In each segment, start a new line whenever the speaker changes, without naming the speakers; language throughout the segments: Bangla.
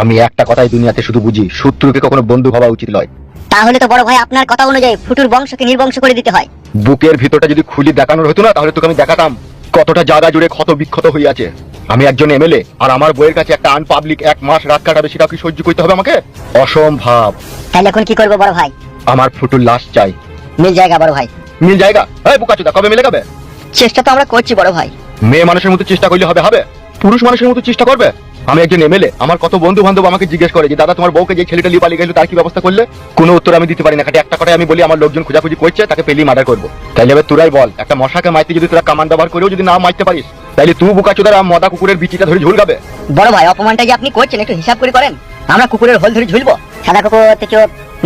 আমি একটা কথাই দুনিয়াতে শুধু বুঝি শত্রুকে কখনো বন্ধু ভাবা উচিত নয়।
তাহলে তো বড় ভাই আপনার কথা অনুযায়ী ফুটুর বংশকে নির্বংশ করে দিতে হয়।
বুকের ভিতরটা যদি খুলি দেখানোর হতো না তাহলে তোকে আমি দেখাতাম। কতটা জায়গা জুড়ে ক্ষত বিক্ষত হয়ে আছে। আমি একজন এমএলএ আর আমার বইয়ের কাছে একটা আনপাবলিক এক মাস রাত কাটাবে সেটা কি সহ্য করতে হবে আমাকে? অসম্ভব।
তাহলে এখন কি করব বড় ভাই?
আমার ফুটুর লাশ চাই।
মিল জায়গা বড় ভাই।
মিল জায়গা? এই বুকাচুদা কবে মিলে যাবে?
চেষ্টা তো আমরা করছি বড় ভাই।
মেয়ে মানুষের মতো চেষ্টা করলে হবে হবে? পুরুষ মানুষের মতো চেষ্টা করবে? আমি একজন এমএলএ আমার কত বন্ধু বান্ধব আমাকে জিজ্ঞেস করে যে দাদা তোমার বউকে যে ছেলেটা লিয়ে পালিয়ে গেল তার কি ব্যবস্থা করলে? কোনো উত্তর আমি দিতে পারি না খালি একটা কথাই আমি বলি আমার লোকজন খোঁজাখুঁজি করছে তাকে পেলি মার্ডার করব। তাইলে এবার তোরাই বল একটা মশাকে মাইতে যদি তোরা কামান ব্যবহার করেও যদি না মারতে পারিস তাইলে তুই বুকা বুকাচুদার মদা কুকুরের বিচিটা ধরে ঝুল গাবে
বড় ভাই অপমানটা যে আপনি করছেন? একটু হিসাব করে করেন। আমরা কুকুরের হোল ধরে ঝুলবো। সাদা কুকুর থেকে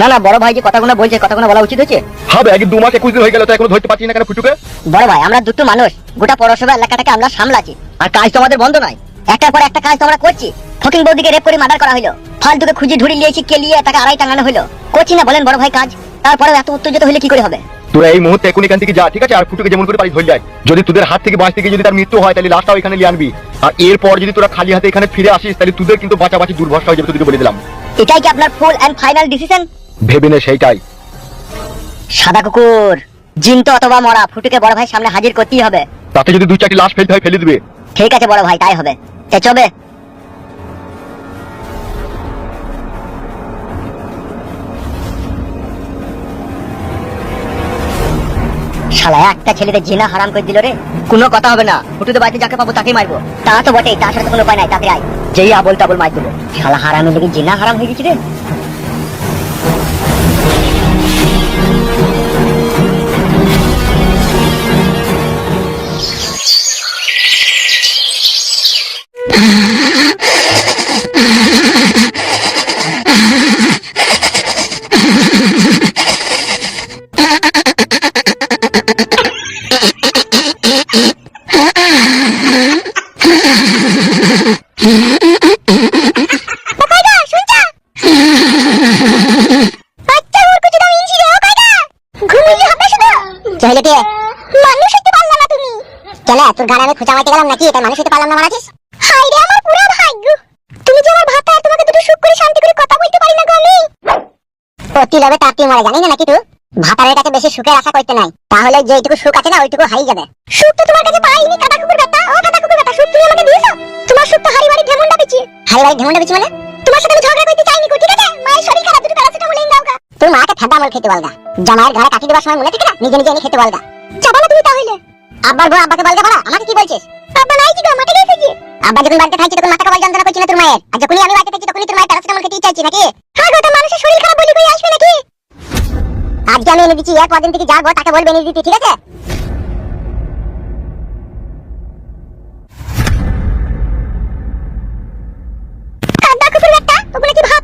না না বড় ভাই যে কথাগুলো বলছে কথাগুলো বলা উচিত হচ্ছে
হবে আগে দু মাস একুশ দিন হয়ে গেল তো এখনও ধরতে পারছি না কেন ফুটুকে?
বড় ভাই আমরা দুটো মানুষ গোটা পৌরসভা এলাকাটাকে আমরা সামলাচ্ছি। আর কাজ তো আমাদের বন্ধ নয়। একটার পর একটা কাজ তো আমরা করছি। ফকিং বৌদিকে রেপ করে মার্ডার করা হলো ফালতুকে খুঁজে ধরে নিয়েছি কেলিয়ে তাকে আড়াই টাঙানো হলো করছি না বলেন বড় ভাই কাজ তারপরে এত উত্তেজিত হলে কি করে হবে?
তোরা এই মুহূর্তে এখন এখান থেকে যা ঠিক আছে? আর ফুটুকে যেমন করে পারিস ধরে যায়। যদি তোদের হাত থেকে বাঁচতে গিয়ে যদি তার মৃত্যু হয় তাহলে লাশটাও এখানে নিয়ে আনবি। আর এরপর যদি তোরা খালি হাতে এখানে ফিরে আসিস তাহলে তোদের কিন্তু বাঁচাবাচি দুর্ভরসা হয়ে যাবে তোদেরকে বলে দিলাম।
এটাই কি আপনার ফুল এন্ড ফাইনাল ডিসিশন
ভেবে নে সেইটাই।
সাদা কুকুর জিন্ত অথবা মরা ফুটুকে বড় ভাই সামনে হাজির করতেই হবে।
তাতে যদি দুই চারটি লাশ ফেলতে হয় ফেলে দিবে।
ঠিক আছে বড় ভাই তাই হবে। তে চবে শালা, একটা ছেলেদের জিনা হারাম করে দিল রে। কোনো কথা হবে না। ফুটুতে বাড়িতে যাকে পাবো তাকেই মারবো। তা তো বটেই, তার সাথে কোনো উপায় নাই, তাকে আয়। যেই আবল তাবল মার দেবো। শালা হারাম লেগে জিনা হারাম হয়ে গেছে রে। কেন তোর গানে আমি খোঁচা মারতে গেলাম নাকি? এটা মানুষ হতে পারলাম না মারাছিস হাই রে আমার পুরো ভাগ্য তুমি যে আমার ভাতা তোমাকে দুটো সুখ করে শান্তি করে কথা বলতে পারি না গো আমি মারে জানি না নাকি তুই? বেশি আশা করতে নাই। তাহলে যেইটুকু সুখ আছে না, ওইটুকু হারিয়ে যাবে। সুখ তো তোমার কাছে পাইনি কুকুর বেটা ও কুকুর বেটা সুখ তুমি আমাকে দিয়েছ? তোমার সুখ তো ঢেমুন্ডা ঢেমুন্ডা মানে? তোমার সাথে আমি ঝগড়া করতে চাইনি গো ঠিক আছে? মায়ের শরীর খারাপ, দুটো তোর মাকে আমল খেতে বলগা। জামাইয়ের ঘরে কাটি দেবার সময় মনে থাকে না? নিজে নিজে এনে খেতে বলগা। তুমি তাহলে। আব্বার বউ আব্বাকে বলগা আমাকে কি বলছিস? আব্বা নাই কি গো? মাঠে গেছে কি? আব্বা যখন বাড়িতে থাকছে, তখন মাথা কবল যন্ত্রণা করছি না তোর মায়ের। আর যখনই আমি বাড়িতে থাকছি, তখনই তোর মায়ের প্যারাসিটামল খেতে চাইছি নাকি? হ্যাঁ গো, তো মানুষের শরীর খারাপ বলি কই আসবে নাকি? আজকে আমি এনে দিচ্ছি এক কদিন থেকে যাব তাকে বলবে দিতে, ঠিক আছে? ওগুলো কি ভাতার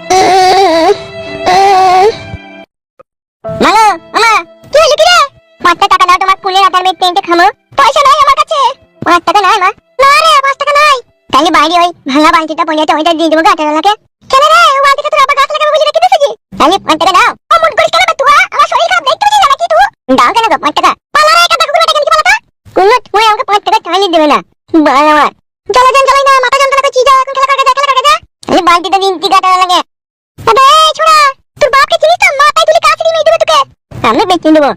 পাঁচটা টাকা দাও তোমার কুলের আটার মেয়ে তিনটে খামো। পয়সা নাই আমার কাছে। পাঁচ টাকা নাই মা। না রে, পাঁচ টাকা নাই। তাহলে বাইরে ওই ভাঙা বালতিটা পড়ে আছে, ওইটা দিয়ে দেবো গাটালাকে কেন রে, ও বালতিটা তোর আবার গাছ লাগাবো বলে রেখে দিয়েছিস তাহলে পাঁচ টাকা দাও। অমন করিস কেন তুই আমার শরীর খারাপ, দেখতে পাচ্ছিস নাকি তুই? দাও কেন গো, পাঁচ টাকা। পালা রে কাটা কুকুর কেন পালাটা? কুন্নত তুই আমাকে পাঁচ টাকা চাইলে দেবে না। বাল আমার। চলো যান চলাই না, মাথা যন্ত্রণা করছি যা, এখন খেলা করে যা খেলা করে যা। তাহলে বালতিটা দিন কি গাটা লাগে আবে ছোড়া, তোর বাপকে চিনিস তো? মাথায় তুলে কাছে দিয়ে দেবে তোকে। আমি বেচে দেবো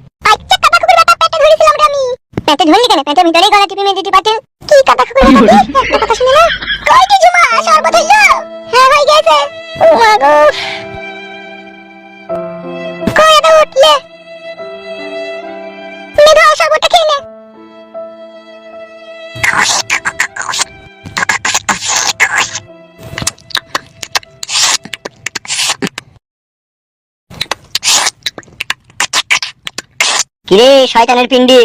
কথা শুনে না কই কি জমা শরবত হইল হ্যাঁ হয়ে গেছে ও মা গো কই এটা উঠলে মেধা শরবতটা খেয়ে নে কিরে, শয়তানের পিন্ডি?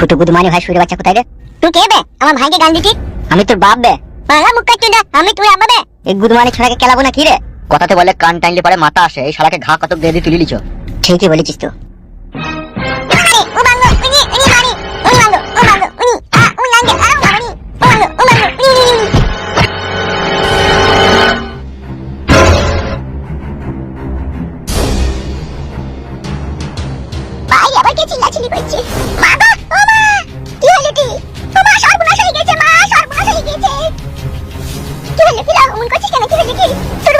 ফুটু গুদু মানে ভাই শুয়ে বাচ্চা কোথায় রে? তুই কে বে? আমার ভাইকে গান দিতি আমি তোর বাপ বে। বাংলা মুখ কাটতে দা আমি তুই আব্বা বে। এই গুদু মানে ছড়াকে কেলাবো না কি রে?
কথাতে বলে কান টাইনলে পরে মাথা আসে এই শালাকে ঘা কতক দিয়ে দিয়ে তুলে লিছো।
ঠিকই বলেছিস তো। ও বাঙ্গো উনি উনি মারি। উনি কি হলো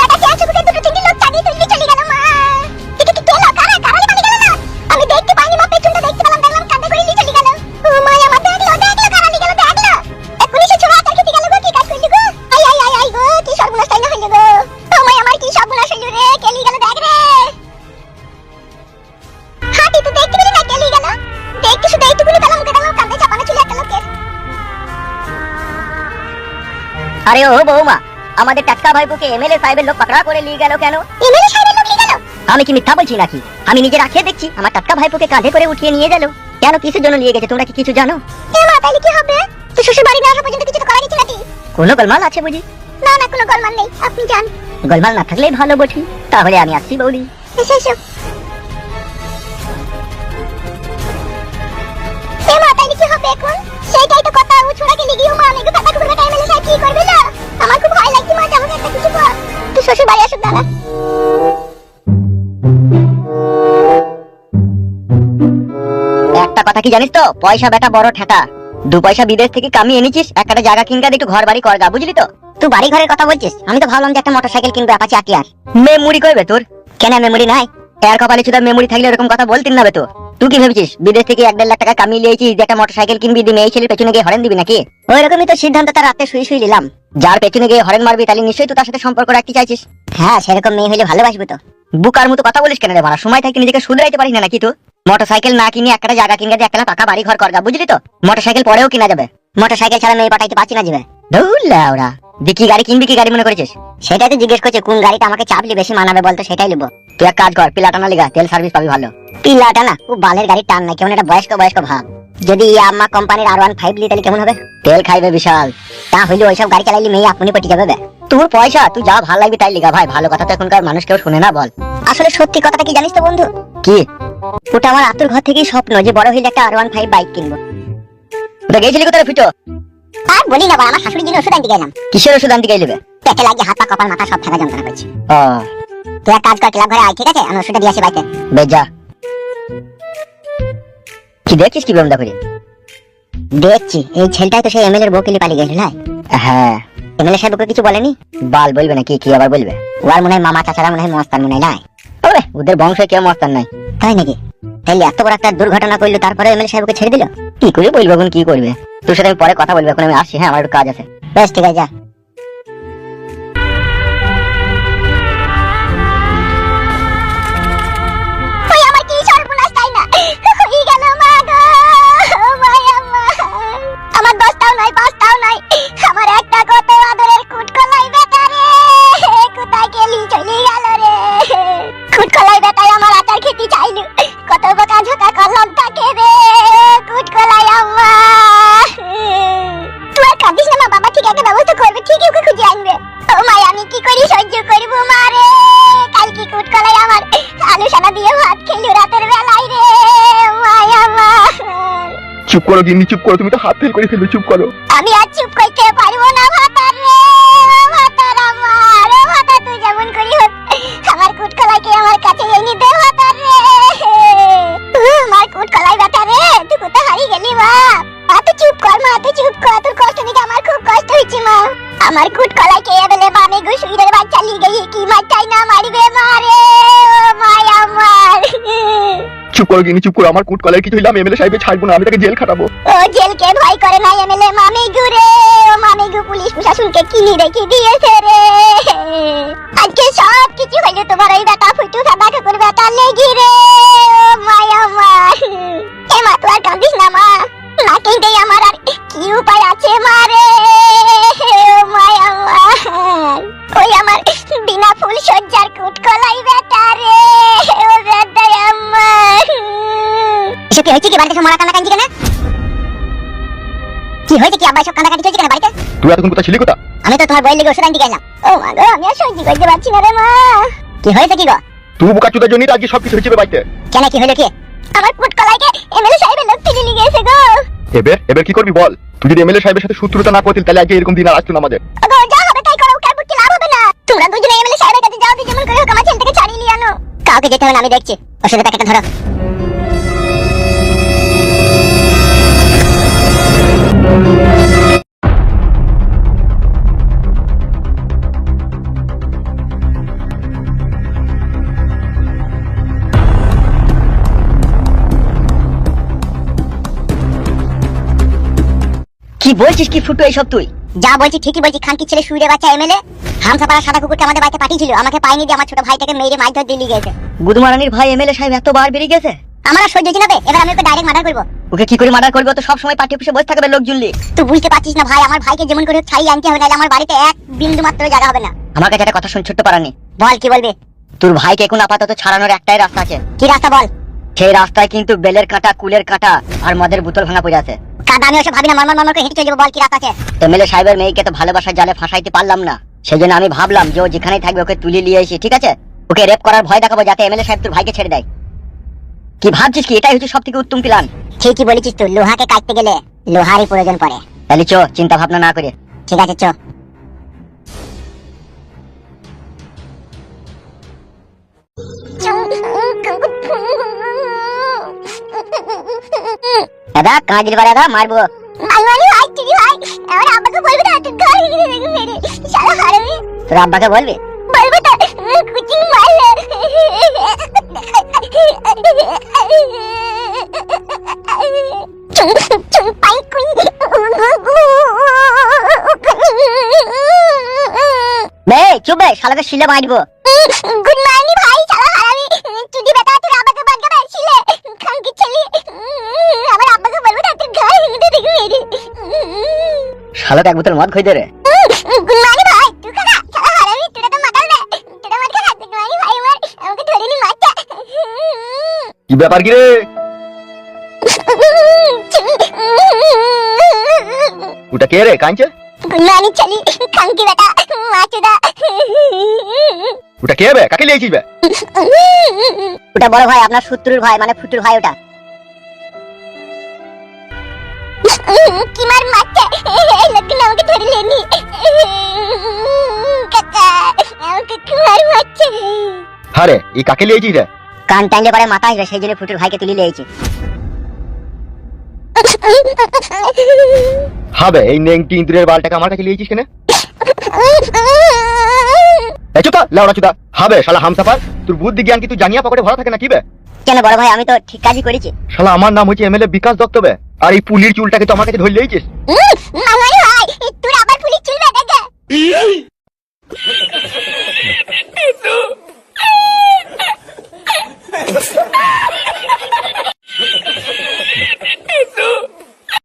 আরে ও বৌমা আমাদের টাটকা ভাইপোকে এমএলএ সাহেবের লোক পাকড়া করে নিয়ে গেল কেন?
এমএলএ সাহেবের লোক নিয়ে গেল?
আমি কি মিথ্যা বলছি নাকি? আমি নিজে রাখিয়ে দেখছি আমার টাটকা ভাইপোকে কাঁধে করে উঠিয়ে নিয়ে গেল। কেন কিসের জন্য নিয়ে গেছে তোমরা কি কিছু জানো?
এ মা তাইলে কি হবে? তুই শ্বশুর বাড়ি না আসা পর্যন্ত কিছু তো করা গেছে নাকি?
কোনো গোলমাল আছে বুঝি?
না না কোনো গলমান নেই আপনি যান।
গোলমাল না থাকলেই ভালো বটি। তাহলে আমি আসছি বৌদি।
এসো এসো। এ মা তাইলে কি হবে এখন? সেইটাই তো কথা ও ছোড়াকে লিগিয়ে মা আমি কথা কুকুর বেটা এমএলএ সাহেব কি করবে না? আমার খুব ভয় লাগছে মা যাব একটা কিছু কর। তুই শ্বশুর বাড়ি আসুক
একটা কথা কি জানিস তো? পয়সা বেটা বড় ঠেকা। দু পয়সা বিদেশ থেকে কামিয়ে এনেছিস একটা জায়গা কিনকা একটু ঘর বাড়ি করগা বুঝলি তো?
তুই বাড়ি ঘরের কথা বলছিস? আমি তো ভাবলাম যে একটা মোটরসাইকেল কিনবে আপাচি আটি আর
মেমুরি করবে তোর?
কেন মেমোরি নাই?
এর কপালে শুধু মেমুরি থাকলে এরকম কথা বলতেন না বে তো তুই কি ভেবেছিস? বিদেশ থেকে এক দেড় লাখ টাকা কামিয়ে লিয়েছিস যে একটা মোটরসাইকেল কিনবি, দিয়ে মেয়ে ছেলের পেছনে গিয়ে হরেন দিবি নাকি?
ওই রকমই তো সিদ্ধান্ত তার রাতে শুয়ে শুয়ে নিলাম।
যার পেছনে গিয়ে হরেন মারবি, তাহলে নিশ্চয়ই তুই তার সাথে সম্পর্ক রাখতে চাইছিস।
হ্যাঁ সেরকম মেয়ে হলে ভালোবাসবো তো।
বুকার মতো কথা বলিস কেন রে মারা সময় থাকতে নিজেকে শুধরাইতে পারিস না নাকি তুই? মোটরসাইকেল না কিনে একটা জায়গা কিনে দিয়ে একটা পাকা বাড়ি ঘর করগা, বুঝলি তো? মোটরসাইকেল পরেও কিনা যাবে।
মোটরসাইকেল ছাড়া মেয়ে পাঠাইতে পারছি না যাবে
ধুলা ওরা কি গাড়ি কিনবি, কি গাড়ি মনে করেছিস?
সেটাই তো জিজ্ঞেস করছে, কোন গাড়িটা আমাকে চাপলি বেশি মানাবে বলতো, সেটাই নেব
তুই এক কাজ কর পিলাটানা লিগা, তেল সার্ভিস পাবি ভালো।
পিলাটা না ও বালের গাড়ি টান নাই কেমন একটা বয়স্ক বয়স্ক ভাব। যদি ইয়াম্মা কোম্পানির আর ওয়ান ফাইভ লি তাহলে কেমন হবে?
তেল খাইবে বিশাল।
তা হইলে ওইসব গাড়ি চালাইলে মেয়ে আপনি পটি যাবে
তোর পয়সা তুই যা ভালো লাগবে তাই লিগা। ভাই ভালো কথা তো এখনকার মানুষ কেউ শুনে না বল।
আসলে সত্যি কথাটা কি জানিস তো বন্ধু?
কি?
ওটা আমার আতুর ঘর থেকেই স্বপ্ন যে বড় হইলে একটা আর ওয়ান ফাইভ বাইক কিনবো।
ওটা গেছিলি কোথায় ফিটো?
আর বলি না আমার শাশুড়ির জন্য ওষুধ আনতে গেলাম।
কিসের ওষুধ আনতে গেলিবে
পেটে লাগিয়ে হাত পা কপাল মাথা সব থাকা যন্ত্রণা করছে। তুই এক কাজ কর ক্লাব ঘরে আয় ঠিক আছে? আমি ওষুধটা দিয়ে আসি বাইকে।
বেজা কি দেখছিস কি বেমদা করে?
দেখছি। এই ছেলেটাই তো সেই এমএলএ এর বউকে পালিয়ে গেছিল
হ্যাঁ।
এমএলএ সাহেব ওকে কিছু বলেনি?
বাল বলবে না কি কি আবার বলবে?
ওর মনে হয় মামা চাচারা মনে হয় মস্তান মনে হয় নাই?
ওরে ওদের বংশে কেউ মস্তান নাই।
তাই নাকি? তাইলে এত বড় একটা দুর্ঘটনা করল তারপরে এমএলএ সাহেবকে ছেড়ে দিল?
কি করে বলব এখন কি করবে? তোর সাথে আমি পরে কথা বলব এখন আমি আসছি হ্যাঁ আমার একটু কাজ আছে।
বেশ ঠিক আছে যা।
চুপ করো গিন্নি চুপ করো, তুমি তো হাত ফেল করে ফেলবে, চুপ করো।
আমি আর চুপ করতে পারব না, ভাতার রে ভাতার আমার ভাতা, তুই যেমন করি হোক, আমার কুটকলাইকে আমার কাছে এনে দে, ভাতার রে। আমার কুটকলাই বেটা রে, তুই কোথায় হারিয়ে গেলি, মা? মা, তুই চুপ কর, মা, তুই চুপ কর, তোর কষ্ট দেখে আমার খুব কষ্ট হচ্ছে মা। আমার কুটকলাইকে এবেলে বামে গুসুইরের বাচ্চা লিয়ে গেই কি মারটাই না মারিবে, মা রে, ও মাই আমার।
চুপ করো গিনি চুপ করো, আমার কুট কলার কিছু হইলাম এমএলএ সাহেবকে ছাড়বো না, আমি তাকে জেল খাটাবো।
ও জেলকে ভয় করে না এমএলএ মামি গুরে ও মামি গু পুলিশ প্রশাসনকে কিনি রেখে দিয়েছে রে। আজকে সব কিছু হইল তোমার এই বেটা ফুটু সাদা করে বেটা লেগি রে। তুই
এতক্ষণ কোথায় ছিলি কোথা?
আমি তো তোমার বইয়ের লেগে ওষুধ আনতে গেলাম। ও মা গো আমি আর সহ্য করতে পারছি না রে মা। কি হয়েছে কি গো?
তুই বোকা চুদার জন্যই তো আজকে সবকিছু হয়েছে বে বাড়িতে।
কেন কি হলো কি? আমার পুট কলাইকে এমএলএ সাহেবের লোক তুলে নিয়ে গেছে গো।
এবার এবার কি করবি বল? তুই যদি এমএলএ সাহেবের সাথে শত্রুতা না করতিল তাহলে আজকে এরকম দিন আর আসতো না আমাদের।
ওগো যা হবে তাই করো কার পুটকে লাভ হবে না। তোমরা দুজনে এমএলএ সাহেবের কাছে যাও যেমন করে হোক আমার ছেলেটাকে ছাড়িয়ে নিয়ে আনো। কাউকে যেতে হবে না আমি দেখছি। ওষুধের প্যাকেটটা ধরো।
বলছিস কি ফুটো এইসব তুই?
যা বলছি ঠিকই বলছি খানকি ছেলে শুয়ে বাচ্চা এমএলএ। হামসাপাড়া সাদা কুকুরকে আমাদের বাড়িতে পাঠিয়েছিল আমাকে পাইনি দিয়ে আমার ছোট ভাইটাকে মেরে মাছ ধরে দিল্লি গেছে
গুদমারানির ভাই এমএলএ সাহেব এত বার বেরিয়ে গেছে?
আমার সহ্য হচ্ছে না এবার আমি ওকে ডাইরেক্ট মার্ডার করব।
ওকে কি করে মার্ডার করবে? তো সব সময় পার্টি অফিসে বসে থাকবে লোক জুললি
তুই বুঝতে পারছিস না ভাই আমার ভাইকে যেমন করে ছাই আনতে হবে নাহলে আমার বাড়িতে এক বিন্দু মাত্র জায়গা হবে না।
আমার কাছে একটা কথা শুন ছোট্ট পারানি।
বল কি বলবি?
তোর ভাইকে এখন আপাতত ছাড়ানোর একটাই রাস্তা আছে।
কি রাস্তা বল?
সেই রাস্তায় কিন্তু বেলের কাঁটা কুলের কাঁটা আর মদের বোতল ভাঙা পড়ে আছে।
কাদা আমি ওসব ভাবি না মরমর মরমর করে হেঁটে চলে যাব বল কি রাস্তা আছে?
এমএলএ সাহেবের মেয়েকে তো ভালোবাসার জালে ফাঁসাইতে পারলাম না। সেই জন্য আমি ভাবলাম যে ও যেখানেই থাকবে ওকে তুলে নিয়ে এসি ঠিক আছে? ওকে রেপ করার ভয় দেখাবো যাতে এমএলএ সাহেব তোর ভাইকে ছেড়ে দেয়। কি ভাবছিস কি? এটাই হচ্ছে সব থেকে উত্তম প্ল্যান
ঠিকই বলেছিস তুই লোহাকে কাটতে গেলে লোহারই প্রয়োজন পড়ে।
তাহলে চো চিন্তা ভাবনা না করে।
ঠিক আছে চ।
দাদা কাঁচের বাড়ি দাদা মারবো।
আলমারি ভাই চিনি ভাই আমার আব্বাকে বলবি না তুই ঘর গিয়ে দেখে মেরে সারা হারামি।
তোর আব্বাকে বলবি?
বলব তো কুচিং মারলে। চুং চুং পাই কুই।
বে চুপ বে শালাকে শিলে মারবো।
ভাই আমার আমাকে ধরে নি মারটা
কি ব্যাপার কি রে ওটা কে রে কাঁচে
গুনমানি চলি খাঙ্কি বেটা মাচুদা
ওটা কে বে? কাকে লিয়েছিস বে?
ওটা বড় ভাই আপনার শত্রুর ভাই মানে ফুটুর ভাই ওটা।
কি মার মারছে লগ্ন আমাকে ধরে লেনি কাকা আমাকে কি মার মারছে
হারে এই কাকে লিয়েছিস রে
কান টাইলে পরে মাথা আসবে সেই জন্য ফুটুর ভাইকে তুলে লিয়েছি
হবে এই নেংটি ইঁদুরের বালটাকে আমার কাছে লিয়েছিস কেন এই চুপ লাউড়া চুদা হবে শালা হামসাফার তোর বুদ্ধি জ্ঞান কি তুই জানিয়া পকেটে ভরা থাকে না কি বে
কেন বড় ভাই আমি তো ঠিক কাজই করেছি।
শালা আমার নাম হচ্ছে এমএলএ বিকাশ দত্ত বে আর এই পুলির চুলটাকে তো আমার কাছে ধরে লইছিস
আমারই ভাই তুই আবার পুলির চুল বেটা গে